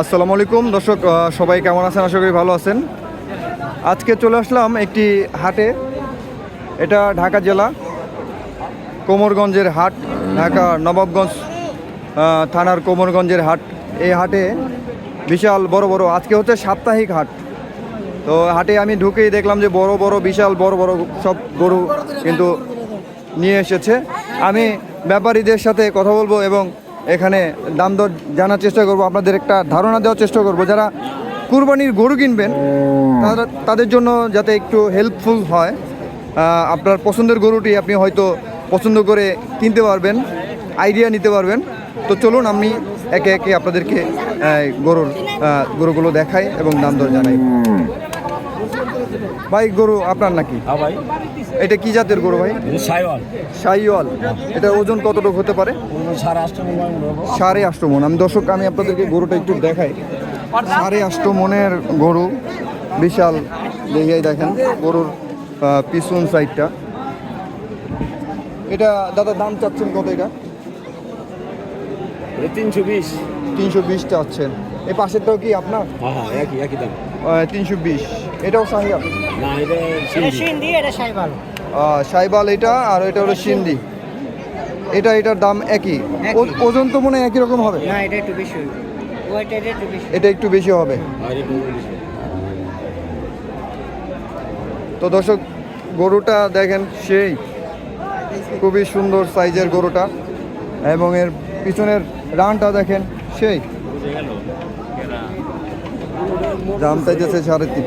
আসসালামু আলাইকুম। দর্শক সবাই কেমন আছেন? আশা করি ভালো আছেন। আজকে চলে আসলাম একটি হাটে। এটা ঢাকা জেলা, কোমরগঞ্জের হাট, ঢাকা নবাবগঞ্জ থানার কোমরগঞ্জের হাট। এই হাটে বিশাল বড় বড়, আজকে হচ্ছে সাপ্তাহিক হাট। তো হাটে আমি ঢুকেই দেখলাম যে বড় বড়, বিশাল বড় বড় সব গরু কিন্তু নিয়ে এসেছে। আমি ব্যাপারীদের সাথে কথা বলব এবং এখানে দাম দর জানার চেষ্টা করব, আপনাদের একটা ধারণা দেওয়ার চেষ্টা করব। যারা কুরবানির গরু কিনবেন, তারা তাদের জন্য যাতে একটু হেল্পফুল হয় আপনার পছন্দের গরুটি আপনি হয়তো পছন্দ করে কিনতে পারবেন আইডিয়া নিতে পারবেন। তো চলুন, আমি একে একে আপনাদেরকে গরুর গরুগুলো দেখাই এবং দাম দর জানাই। ভাই গরু আপনার নাকি? হ্যাঁ ভাই। এটা কি জাতের গরু ভাই? এটা সাইওয়াল। সাইওয়াল। এটার ওজন কতটুকু হতে পারে? সাড়ে আষ্ট মন আমি দর্শক আমি আপনাদেরকে গরুটা একটু দেখাই। সাড়ে আষ্ট মনের গরু। বিশাল। দেখিয়ে দেখেন গরুর পিছন সাইডটা। এটা দাদা দাম চাচ্ছেন কত এটা? এটা তিনশো বিশ। তিনশো বিশ চাচ্ছেন। এই পাশেরটাও কি আপনার? হ্যাঁ হ্যাঁ একই একই দাম। তিনশো বিশ। এটাও সাহিয়াল না এটা সিন্ধি। এটা সাইবাল। সাইবাল এটা আর এটা হলো সিন্ধি। এটা এটার দাম একই? ওজন তো মনে হয় একই রকম হবে? না এটা একটু বেশি এটা একটু বেশি। এটা একটু বেশি হবে। তো দর্শক গরুটা দেখেন সেই। খুবই সুন্দর সাইজের গরুটা। এবং এর পিছনের রানটা দেখেন সেই। দাম চাইতেছে সাড়ে তিন।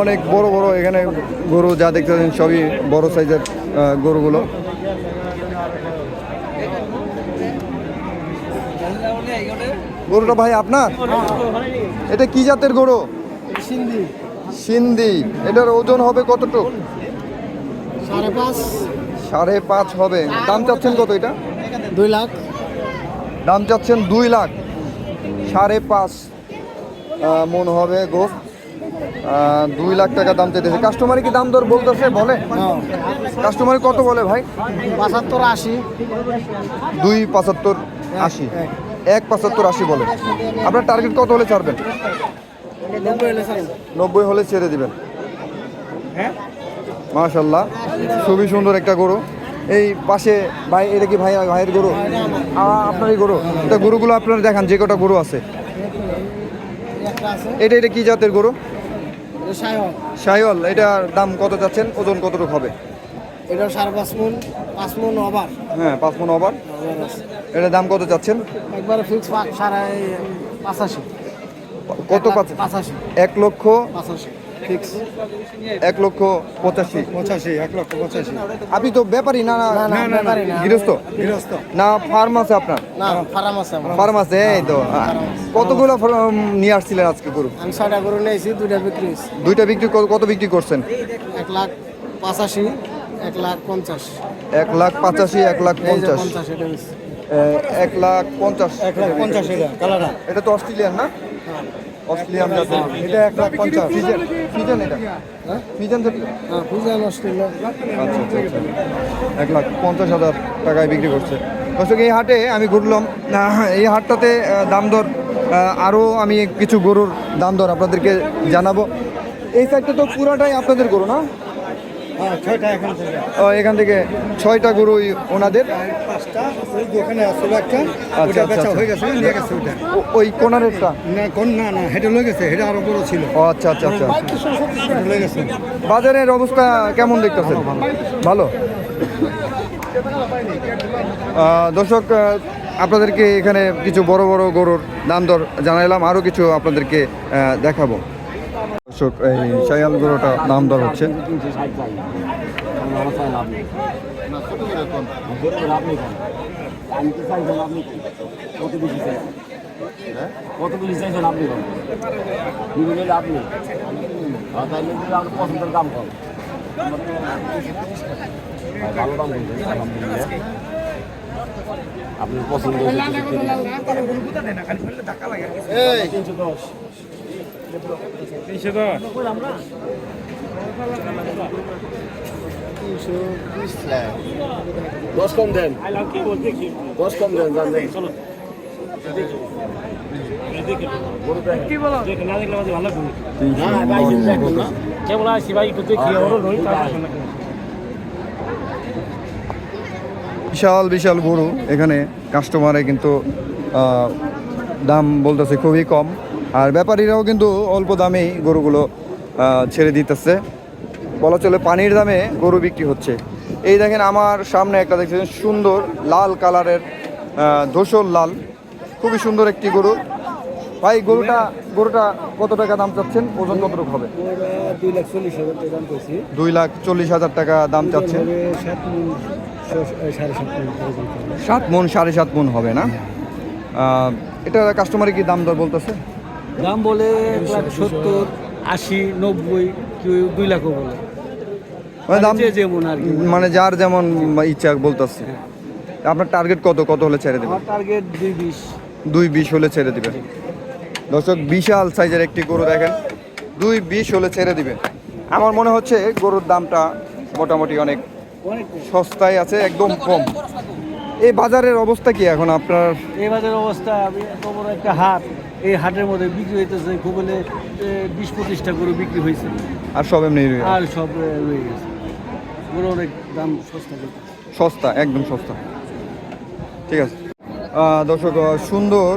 অনেক বড় বড় এখানে গরু যা দেখতেছেন সবই বড় সাইজের গরুগুলো। গরুটা ভাই আপনার? এটা কি জাতের গরু? সিন্ধি। সিন্ধি। এটার ওজন হবে কতটুক? সাড়ে পাঁচ। সাড়ে পাঁচ হবে। দাম চাচ্ছেন কত এটা? দুই লাখ। দাম চাচ্ছেন দুই লাখ। সাড়ে পাঁচ মন হবে গোস দুই লাখ টাকা দাম চাইতেছে। কাস্টমারে কি দাম দর বলতেছে? বলে? কাস্টমারে কত বলে ভাই? পঁচাত্তর আশি। দুই পঁচাত্তর আশি। এক পঁচাত্তর আশি বলে। আপনার টার্গেট কত হলে ছাড়বেন? নব্বই হলে নব্বই হলে ছেড়ে দিবেন। মাশাল্লাহ। খুবই সুন্দর একটা গরু। এই পাশে ভাই এটা কি ভাই ভাইয়ের গরু? আ- আপনারই গরু। এটা গরুগুলো আপনারা দেখান যে কটা গরু আছে। এটা এটা কি জাতের গরু? এটা সাইওয়াল এটার দাম কত চাচ্ছেন? ওজন কতটুকু হবে? এটা সাড়ে পাঁচ মন পাঁচ মন ওভার। হ্যাঁ পাঁচ মন ওভার। এটার দাম কত চাচ্ছেন? একবারে ফিক্স সাড়ে পাঁচাশি। কত পাঁচ পাঁচাশি। এক লক্ষ পাঁচাশি। ফিক্স? এক লক্ষ পঁচাশি। পঁচাশি এক লক্ষ পঁচাশি। আপনি তো ব্যাপারই না না? না না ব্যাপারই না গৃহস্থ? গৃহস্থ। না ফার্ম আছে আপনার? না ফার্ম আছে ফার্ম আছে এই তো কতগুলো ফার্ম নিয়ে আসছিলেন আজকে গরু? আমি ছয়টা গরু নিয়েছি দুইটা বিক্রি দুইটা বিক্রি কত- বিক্রি করছেন? এক লাখ পঁচাশি এক লাখ পঞ্চাশ। এক লাখ পঁচাশি এক লাখ পঞ্চাশ। এক লাখ পঞ্চাশ। এক লাখ পঞ্চাশ এটা এটা তো অস্ট্রেলিয়ান না? অস্ট্রেলিয়ান জাতের এটা এক লাখ পঞ্চাশ। ফিজেন ফিজেন এটা। ফিজেন জাতীয়? হ্যাঁ বুঝলেন অস্ট্রেলিয়া আচ্ছা আচ্ছা আচ্ছা। এক লাখ পঞ্চাশ হাজার টাকায় বিক্রি করছে। দর্শক এই হাটে আমি ঘুরলাম। এই হাটটাতে দাম দর আরও আমি কিছু গরুর দাম দর আপনাদেরকে জানাব। এই সাইডটা তো পুরাটাই আপনাদের গরু না হ্যাঁ ছয়টা এখান থেকে ও, এখান থেকে ছয়টা গরুই ওনাদের? পাঁচটা ওই আসলো একটা ওটা বেচা। হয়ে গেছে নিয়ে গেছে ওটা ওই কোনারেরটা না কোন না না হেঁটে লয়ে গেছে হেঁটে আরও বড় ছিল। ও আচ্ছা আচ্ছা আচ্ছা। বাজারের অবস্থা কেমন দেখতেছেন? ভালো দর্শক আপনাদেরকে এখানে কিছু বড় বড় গরুর দাম দর জানাইলাম আরও কিছু আপনাদেরকে দেখাবো। এই শায়াল গরুটা দাম দর হচ্ছে আপনি? কত বেশি চাইছেন আপনি আর তাইলে যদি আপনার পছন্দের দাম কম বলছেন পছন্দ তিনশো দশ দশ কম দেন দশ কম দেন বিশাল বিশাল গরু। এখানে কাস্টমারে কিন্তু দাম বলতেছে খুবই কম। আর ব্যাপারীরাও কিন্তু অল্প দামেই গরুগুলো ছেড়ে দিতেছে। বলা চলে পানির দামে গরু বিক্রি হচ্ছে। এই দেখেন আমার সামনে একটা দেখছেন সুন্দর লাল কালারের ধূসর লাল। খুবই সুন্দর একটি গরু। ভাই, গরুটা গরুটা কত টাকা দাম চাচ্ছেন? ওজন কতটুকু হবে? দুই লাখ চল্লিশ হাজার টাকা দাম চাচ্ছেন। সাত মন সাড়ে সাত মন হবে না? এটা কাস্টমারে কি দাম দর বলতেছে? দাম বলে এক লাখ সত্তর আশি নব্বই কেউ দুই লাখও বলে। মানে দাম যে যেমন আর কি। মানে যার যেমন ইচ্ছা বলতেছে। আপনার টার্গেট কত? কত হলে ছেড়ে দেবেন টার্গেট দুই বিশ। দুই বিশ হলে ছেড়ে দিবেন দর্শক বিশাল সাইজের একটি গরু দেখেন। দুই বিশ হলে ছেড়ে দিবেন আমার মনে হচ্ছে গরুর দামটা মোটামুটি অনেক অনেক সস্তায় আছে একদম কম। এই বাজারের অবস্থা কি এখন আপনার? এই বাজারের অবস্থা আমি এত বড় একটা হাট এই হাটের মধ্যে বিক্রি হইতেছে খুব হলে বিশ পঁচিশটা গরু বিক্রি হয়েছে আর সব এমনি আর সব রয়ে গেছে। গরু অনেক দাম সস্তা সস্তা একদম সস্তা। ঠিক আছে। দর্শক সুন্দর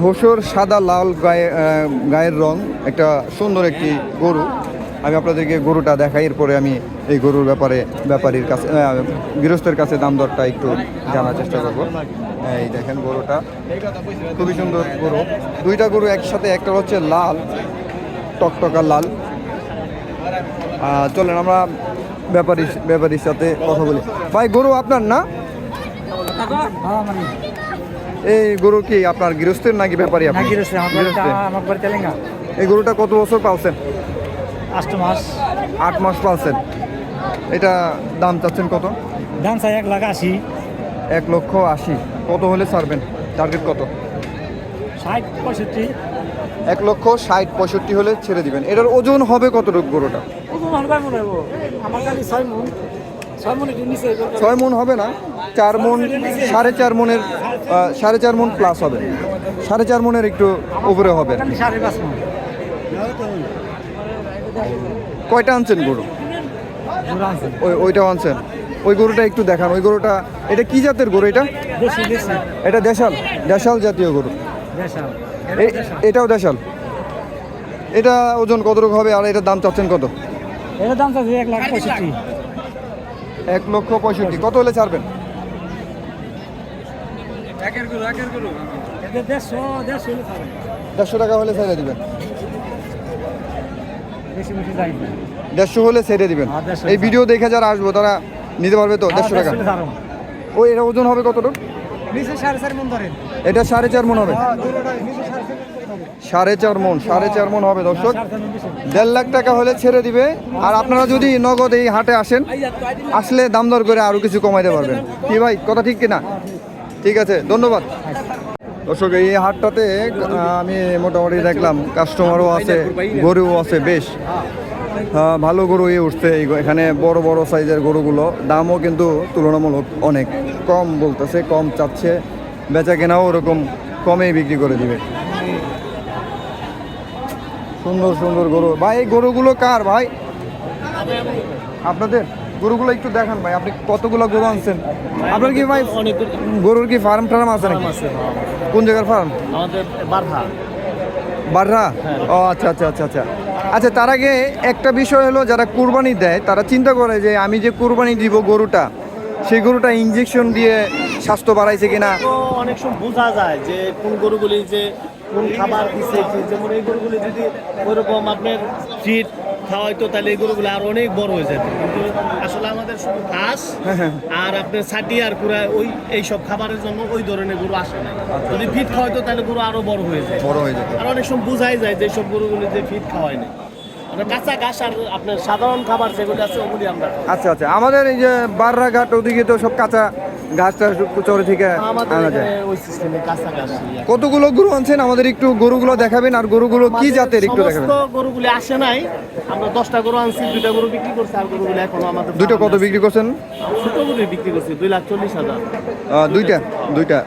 ধূসর সাদা লাল গায়ে গায়ের রং একটা সুন্দর একটি গরু। আমি আপনাদেরকে গরুটা দেখাই এরপরে আমি এই গরুর ব্যাপারে ব্যাপারীর কাছে গৃহস্থের কাছে দাম দরটা একটু জানার চেষ্টা করব। এই দেখেন গরুটা। খুবই সুন্দর গরু। দুইটা গরু একসাথে একটা হচ্ছে লাল টকটকা লাল। চলেন আমরা ব্যাপারী ব্যাপারীর সাথে কথা বলি। ভাই গরু আপনার না? এই গরু কি আপনার গৃহস্থের নাকি ব্যাপারী আপনি গৃহস্থের। আমার এই গরুটা কত বছর পালছেন? আষ্ট মাস। আট মাস পালছেন। এটা দাম চাচ্ছেন কত? দাম চাই এক লাখ আশি। এক লক্ষ আশি। কত হলে ছাড়বেন? টার্গেট কত? ষাট পঁয়ষট্টি। এক লক্ষ ষাট পঁয়ষট্টি হলে ছেড়ে দিবেন। এটার ওজন হবে কতটুকু গরুটা ছয় মন। হবে না? চার মন সাড়ে চার মনের সাড়ে চার মন প্লাস হবে। সাড়ে চার মনের একটু উপরে হবে। কয়টা আনছেন গরু? ওই ওইটাও আনছেন। ওই গরুটা একটু দেখান। ওই গরুটা এটা কি জাতের গরু এটা? এটা দেশাল। দেশাল জাতীয় গরু। এ- এটাও দেশাল। এটা ওজন কতটুকু হবে আর এটার দাম চাচ্ছেন কত? এটার দাম চাচ্ছে এক লাখ পঁয়ষট্টি। এক লক্ষ পঁয়ষট্টি। কত হলে ছাড়বেন? দেড়শো টাকা হলে ছেড়ে দিবেন। বেশি বেশি যাই দেড়শো হলে ছেড়ে দিবেন। হ্যাঁ, এই ভিডিও দেখে যারা আসব তারা নিতে পারবে তো? দেড়শো টাকা। ওই এটা ওজন হবে কতটুকু? এটা সাড়ে চার মন হবে। সাড়ে চার মন সাড়ে চার মন হবে দর্শক। দেড় লাখ টাকা হলে ছেড়ে দিবে। আর আপনারা যদি নগদ এই হাটে আসেন আসলে দাম দর করে আরও কিছু কমাইতে পারবেন। কি ভাই কথা ঠিক কিনা? ঠিক আছে ধন্যবাদ। দর্শক এই হাটটাতে আমি মোটামুটি দেখলাম কাস্টমারও আছে গরুও আছে বেশ। ভালো গরুই উঠছে এখানে বড় বড় সাইজের গরুগুলো। দামও কিন্তু তুলনামূলক অনেক কম বলতেছে কম চাচ্ছে। বেচা কেনাও ওরকম কমেই বিক্রি করে দিবে। সুন্দর সুন্দর গরু। ভাই এই গরুগুলো কার ভাই? আপনাদের? গরুগুলো একটু দেখান ভাই আপনি কতগুলো গরু আনছেন? আপনার কি ভাই গরুর কি ফার্ম টার্ম আছে নাকি? কোন জায়গার ফার্ম? আমাদের বারহা। বাররা ও আচ্ছা আচ্ছা আচ্ছা আচ্ছা। আচ্ছা তার আগে একটা বিষয় হলো যারা কুরবানি দেয় তারা চিন্তা করে যে আমি যে কুরবানি দিব গরুটা সেই গরুটা ইঞ্জেকশন দিয়ে স্বাস্থ্য বাড়াইছে কিনা? তো অনেক সময় বোঝা যায় যে কোন গরুগুলি যে কোন খাবার দিচ্ছে যেমন এই গরুগুলি যদি ওইরকম আপনার ফিট খাওয়াইতো তাহলে এই গরুগুলো আর অনেক বড় হয়ে যেত। কিন্তু আসলে আমাদের শুধু ঘাস আর আপনার ছাটি আর পুরা ওই এই সব খাবারের জন্য ওই ধরনের গরু আসে না যদি ফিট খাওয়াইতো তাহলে গরু আরও বড় হয়ে যায়। বড় হয়ে যায় আর অনেক সময় বোঝাই যায় যে সব গরুগুলি যে ফিট খাওয়ায় না কাঁচা ঘাস আর আপনার সাধারণ খাবার যেগুলি আছে ওগুলি আমরা আচ্ছা আচ্ছা। আমাদের এই যে বাররা ঘাট ওদিকে তো সব কাঁচা ঘাসটা চরে থেকে আনা যায়। কতগুলো গরু আনছেন? আমাদের একটু গরুগুলো দেখাবেন আর গরুগুলো কি জাতের একটু দেখাবেন। গরুগুলি আসে নাই। আমরা দশটা গরু আনছি দুইটা গরু বিক্রি করছি আর গরুগুলি এখনও আমাদের দুইটা কত বিক্রি করছেন। ছোট গরু বিক্রি করছি দুই লাখ চল্লিশ হাজার। দুইটা দুইটা।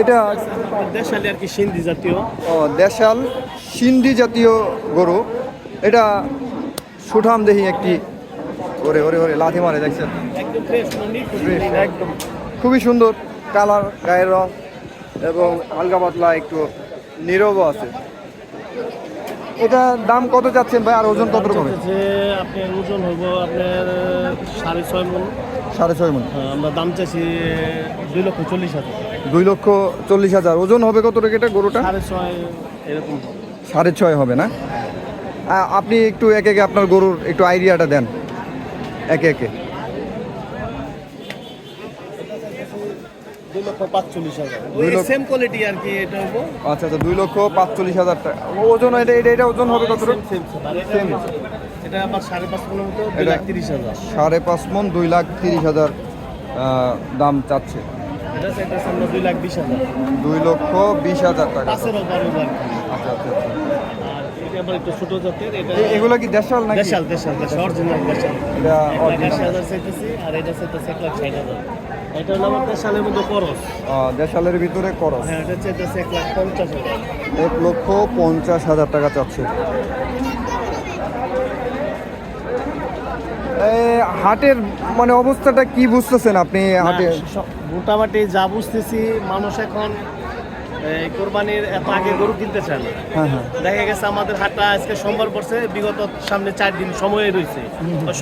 এটা দেশালি আর কি সিন্ধি জাতীয়। ও, দেশাল সিন্ধি জাতীয় গরু। এটা সুঠাম দেহি একটি ওরে ওরে ওরে লাথি মারে দেখছেন? একদম একদম। খুবই সুন্দর কালার গায়ের রং এবং হালকা পাতলা একটু নীরব আছে। এটা দাম কত যাচ্ছেন ভাই? আর ওজন কত হবে যে আপনার ওজন হব আপনার সাড়ে ছয় মন। সাড়ে ছয় মন। আমরা দাম চাইছি দুই লক্ষ চল্লিশ হাজার। দুই লক্ষ চল্লিশ হাজার। ওজন হবে কত টাকা এটা গরুটা? সাড়ে ছয় এরকম হবে। সাড়ে ছয় হবে না? আপনি একটু একে একে আপনার গরুর একটু আইডিয়াটা দেন। একে একে। আচ্ছা আচ্ছা দুই লক্ষ পাঁচচল্লিশ হাজার টাকা ওজন এটা এটা এটা ওজন হবে কত সাড়ে পাঁচ মন দুই লাখ তিরিশ হাজার দাম চাচ্ছে। এটা চাইতেছে আমরা দুই লাখ বিশ হাজার। দুই লক্ষ বিশ হাজার টাকা। পাঁচের ওপর ওভার আচ্ছা আচ্ছা আচ্ছা। আর এটা আবার একটু ছোট জাতের এটা এগুলো কি দেশাল নাকি? দেশাল দেশাল দেশাল অরিজিনাল দেশাল। এটা এক লাখ আশি চাইতেছি আর এটা চাইতেছে এক লাখ ষাট হাজার। এটা হলো আমার দেশালের মধ্যে খরচ দেশালের ভিতরে করস। হ্যাঁ এটা চাইতেছে এক লাখ হাজার। লক্ষ পঞ্চাশ হাজার টাকা চাচ্ছে। হাটের মানে অবস্থাটা কি বুঝতেছেন আপনি হাটে মোটামুটি যা বুঝতেছি মানুষ এখন এই কোরবানির এত আগে গরু কিনতে চায় না। হ্যাঁ হ্যাঁ। দেখা গেছে আমাদের হাটটা আজকে সোমবার পড়ছে বিগত সামনে চার দিন সময় রয়েছে।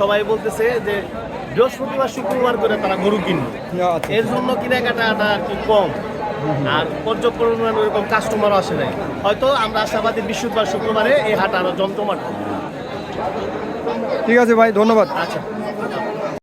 সবাই বলতেছে যে বৃহস্পতিবার শুক্রবার করে তারা গরু কিনবে। আচ্ছা এর জন্য কেনাকাটাটা একটু কম। আর পরিমাণ ওরকম কাস্টমারও আসে নাই। হয়তো আমরা আশাবাদী বৃহস্পতিবার শুক্রবারে এই হাট আরও জমজমাট ঠিক আছে ভাই ধন্যবাদ। আচ্ছা।